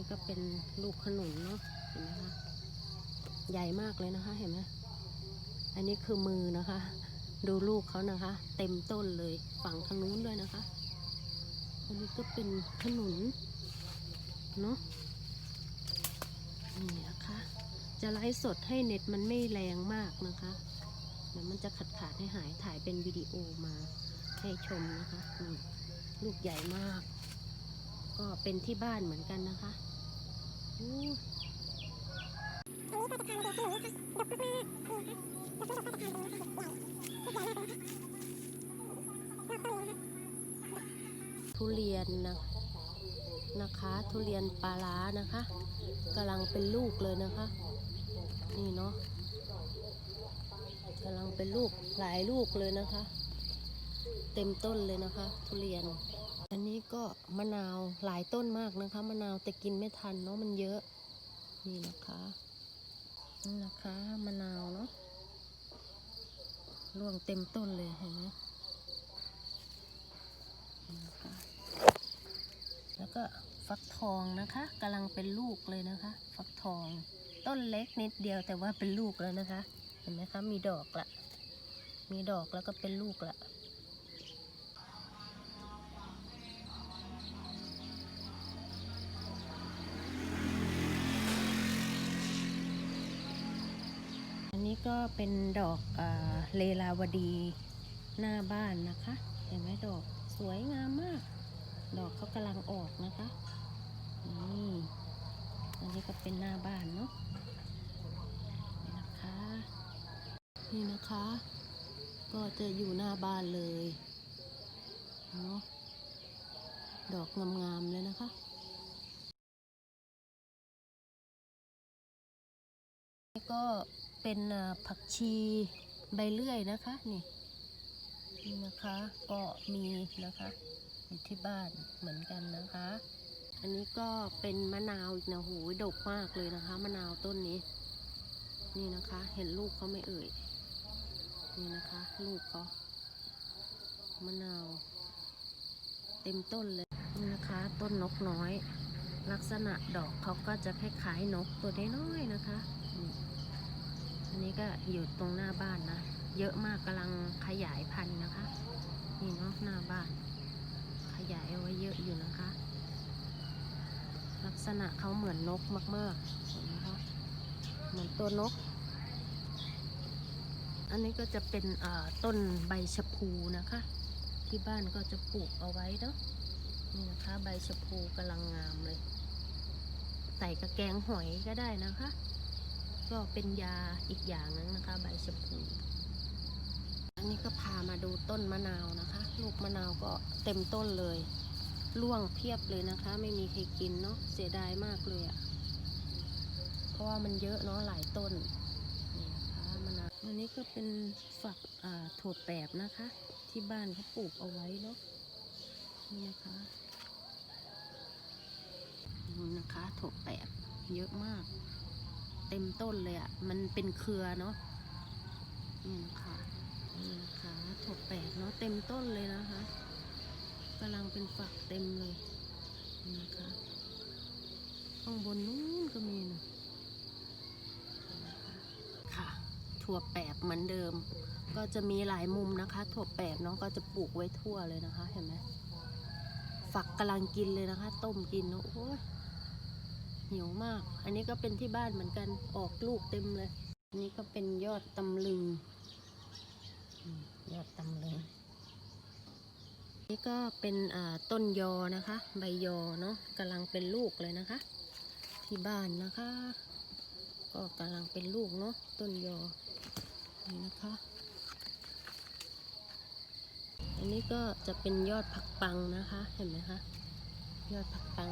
นี้ก็เป็นลูกขนุนเนาะเห็นไหมคะใหญ่มากเลยนะคะ เห็นไหมอันนี้คือมือนะคะ ดูลูกเขานะคะ เต็มต้นเลยฝั่งทางนู้นด้วยนะคะ อันนี้ก็เป็นขนุนเนาะนี่นะคะ จะไลฟ์สดให้เน็ตมันไม่แรงมากนะคะเดี๋ยวมันจะขาดขาดให้หายถ่ายเป็นวิดีโอมาให้ชมนะคะนี่ลูกใหญ่มาก ก็เป็นที่บ้านเหมือนกันนะคะ ทุเรียนนะนะคะ ทุเรียนปลาร้านะคะกำลังเป็นลูกเลยนะคะ นี่เนาะกำลังเป็นลูกหลายลูกเลยนะคะ เต็มต้นเลยนะคะ ทุเรียน อันนี้ก็มะนาวหลายต้นมากนะคะ มะนาวแต่กินไม่ทันเนาะมันเยอะ นี่นะคะนี่นะคะมะนาวเนาะร่วงเต็มต้นเลยเห็นไหมนะคะแล้วก็ฟักทองนะคะกำลังเป็นลูกเลยนะคะ ฟักทอง ต้นเล็กนิดเดียวแต่ว่าเป็นลูกแล้วนะคะ เห็นไหมคะมีดอกละ มีดอกแล้วก็เป็นลูกละ นี้ก็เป็นดอกอเลลาวดีหน้าบ้านนะคะ เห็นไหมดอกสวยงามมาก ดอกเขากำลังออกนะคะ นี่ อันนี้ก็เป็นหน้าบ้านเนาะนะคะ นี่นะคะ ก็จะอยู่หน้าบ้านเลยเนาะ ดอกงามๆเลยนะคะนี่ก็ เป็นผักชีใบเลื่อยนะคะนี่นี่นะคะก็มีนะคะอยู่ที่บ้านเหมือนกันนะคะ อันนี้ก็เป็นมะนาวอีกนะโหยดกมากเลยนะคะ มะนาวต้นนี้ นี่นะคะ เห็นลูกเขาไม่เอ่ยนี่นะคะ ลูกเขามะนาว เต็มต้นเลยนี่นะคะ ต้นนกน้อย ลักษณะดอกเขาก็จะคล้ายๆนกตัวน้อยๆนะคะ อันนี้ก็อยู่ตรงหน้าบ้านนะ เยอะมากกำลังขยายพันธุ์นะคะ นี่เนาะหน้าบ้าน ขยายเอาไว้เยอะอยู่นะคะ ลักษณะเขาเหมือนนกมากๆเห็นไหมคะเหมือนตัวนก อันนี้ก็จะเป็นต้นใบชะพูนะคะ ที่บ้านก็จะปลูกเอาไว้เนาะนี่นะคะ ใบชะพูกำลังงามเลย ใส่กระแกงหอยก็ได้นะคะ ก็เป็นยาอีกอย่างนึงนะคะ ใบชะพูอันนี้ก็พามาดูต้นมะนาวนะคะ ลูกมะนาวก็เต็มต้นเลยร่วงเพียบเลยนะคะ ไม่มีใครกินเนาะเสียดายมากเลยอะ่ะ เพราะว่ามันเยอะเนาะหลายต้นนี่นะคะมะนาวอันนี้ก็เป็นฝักอ่าถั่วแปบนะคะ ที่บ้านเขาปลูกเอาไว้เนาะนี่นะคะนี่นะคะถั่วแปบเยอะมาก เต็มต้นเลยอะ่ะ มันเป็นเครือเนาะนี่นะคะนี่นะคะถั่วแปบเนาะเต็มต้นเลยนะคะกำลังเป็นฝักเต็มเลยนี่นะคะข้างบนนู้นก็มีนะนี่นะคะค่ะ ถั่วแปบเหมือนเดิม ก็จะมีหลายมุมนะคะ ถั่วแปบเนาะก็จะปลูกไว้ทั่วเลยนะคะ เห็นไหมฝักกำลังกินเลยนะคะ ต้มกินเนาะโอ้ย หิวมาก อันนี้ก็เป็นที่บ้านเหมือนกันออกลูกเต็มเลย อันนี้ก็เป็นยอดตำลึง ยอดตำลึง นี่ก็เป็นต้นยอนะคะ ใบยอเนาะกำลังเป็นลูกเลยนะคะ ที่บ้านนะคะ ก็กำลังเป็นลูกเนาะต้นยอนี่นะคะ อันนี้ก็จะเป็นยอดผักปังนะคะ เห็นไหมคะ ยอดผักปัง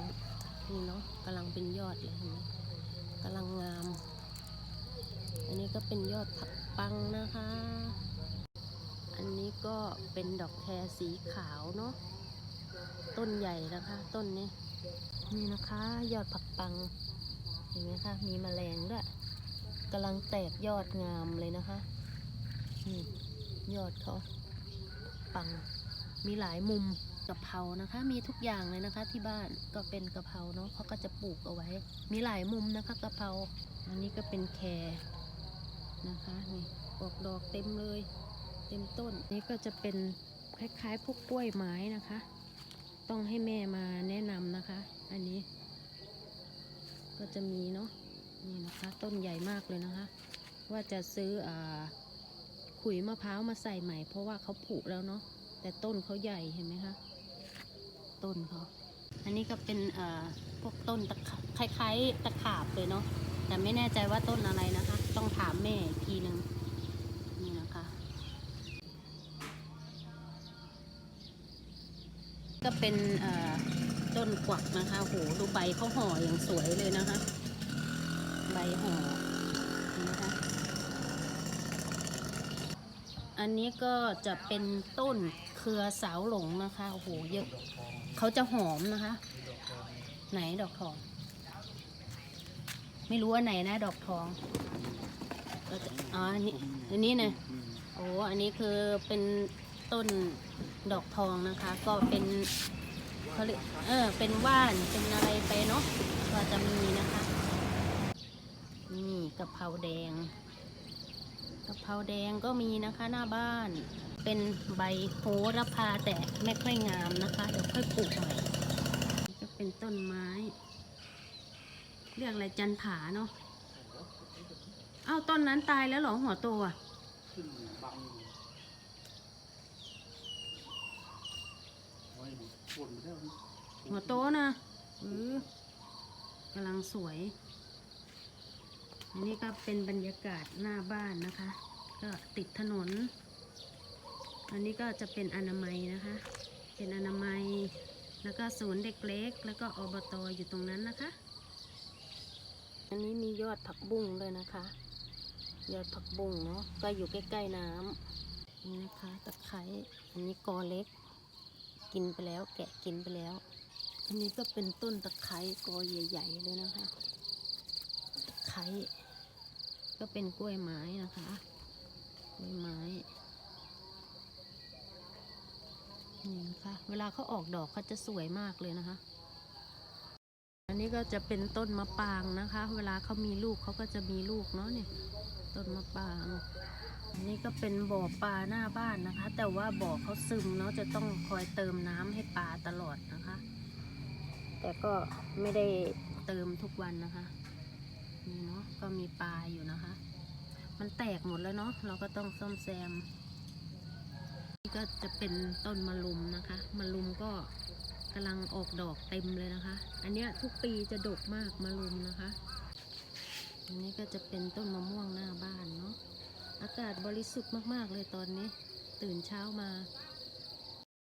นี่เนาะกำลังเป็นยอดเลยเห็นไหมกำลังงาม อันนี้ก็เป็นยอดผักปังนะคะ อันนี้ก็เป็นดอกแครสีขาวเนาะต้นใหญ่นะคะ ต้นนี้นี่นะคะ ยอดผักปังเห็นไหมคะมีแมลงด้วยกำลังแตกยอดงามเลยนะคะนี่ยอดเขาปังมีหลายมุม กะเพรานะคะ มีทุกอย่างเลยนะคะ ที่บ้านก็เป็นกะเพราเนาะเขาก็จะปลูกเอาไว้ มีหลายมุมนะคะกะเพราอันนี้ก็เป็นแครนะคะนี่ออกดอกเต็มเลย เต็มต้นนี่ก็จะเป็นคล้ายๆพวกกล้วยไม้นะคะ ต้องให้แม่มาแนะนำนะคะ อันนี้ก็จะมีเนาะนี่นะคะ ต้นใหญ่มากเลยนะคะ ว่าจะซื้ออ่าขุยมะพร้าวมาใส่ใหม่ เพราะว่าเขาผุแล้วเนาะแต่ต้นเขาใหญ่เห็นไหมคะ ต้นเขาอันนี้ก็เป็นเอ่อพวกต้นตะคล้ายๆตะขาบเลยเนาะแต่ไม่แน่ใจว่าต้นอะไรนะคะ ต้องถามแม่อีกทีหนึ่งนี่นะคะ ก็เป็นเอ่อต้นกวักนะคะโหดูใบเขาห่ออย่างสวยเลยนะคะ ใบห่อนี่นะคะอันนี้ก็จะเป็นต้นเครือสาวหลงนะคะโอ้โหเยอะ เขาจะหอมนะคะ ไหนดอกทอง ไม่รู้ว่าไหนนะ ดอกทองเราจะอ๋ออันนี้อันนี้เนี่ยโอ้อันนี้คือเป็นต้นดอกทองนะคะ ก็เป็นเขาเรียกเออ เป็นว่านเป็นอะไรไปเนาะก็จะมีนะคะ นี่กะเพราแดง กะเพราแดงก็มีนะคะหน้าบ้าน เป็นใบโหระพาแต่ไม่ค่อยงามนะคะ เดี๋ยวค่อยปลูกใหม่นี่ก็เป็นต้นไม้ เรียกอะไรจันผาเนาะเอ้าต้นนั้นตายแล้วหรอหัวโตอะขึ้นบังไว้ฝนไม่ได้หัวโตนะเออกำลังสวย อันนี้ก็เป็นบรรยากาศหน้าบ้านนะคะ ก็ติดถนน อันนี้ก็จะเป็นอนามัยนะคะ เป็นอนามัย แล้วก็ศูนย์เด็กเล็ก แล้วก็อบตอยู่ตรงนั้นนะคะ อันนี้มียอดผักบุ้งด้วยนะคะ ยอดผักบุ้งเนาะ ก็อยู่ใกล้ ๆน้ำนี่นะคะตะไคร้อันนี้กอเล็ก กินไปแล้ว แกะกินไปแล้ว อันนี้ก็เป็นต้นตะไคร้กอใหญ่ ๆ เลยนะคะ ค้ก็เป็นกล้วยไม้นะคะ กล้วยไม้ นี่นะคะเวลาเขาออกดอกเขาจะสวยมากเลยนะคะ อันนี้ก็จะเป็นต้นมะปรางนะคะ เวลาเขามีลูกเขาก็จะมีลูกเนาะเนี่ย ต้นมะปราง อันนี้ก็เป็นบ่อปลาหน้าบ้านนะคะ แต่ว่าบ่อเขาซึมเนาะจะต้องคอยเติมน้ำให้ปลาตลอดนะคะ แต่ก็ไม่ได้เติมทุกวันนะคะ นี่เนาะก็มีปลาอยู่นะคะ มันแตกหมดแล้วเนาะเราก็ต้องซ่อมแซม นี่ก็จะเป็นต้นมะลุมนะคะ มะลุมก็กำลังออกดอกเต็มเลยนะคะ อันเนี้ยทุกปีจะดกมากมะลุมนะคะ อันนี้ก็จะเป็นต้นมะม่วงหน้าบ้านเนาะอากาศบริสุทธิ์มากๆเลยตอนนี้ ตื่นเช้ามา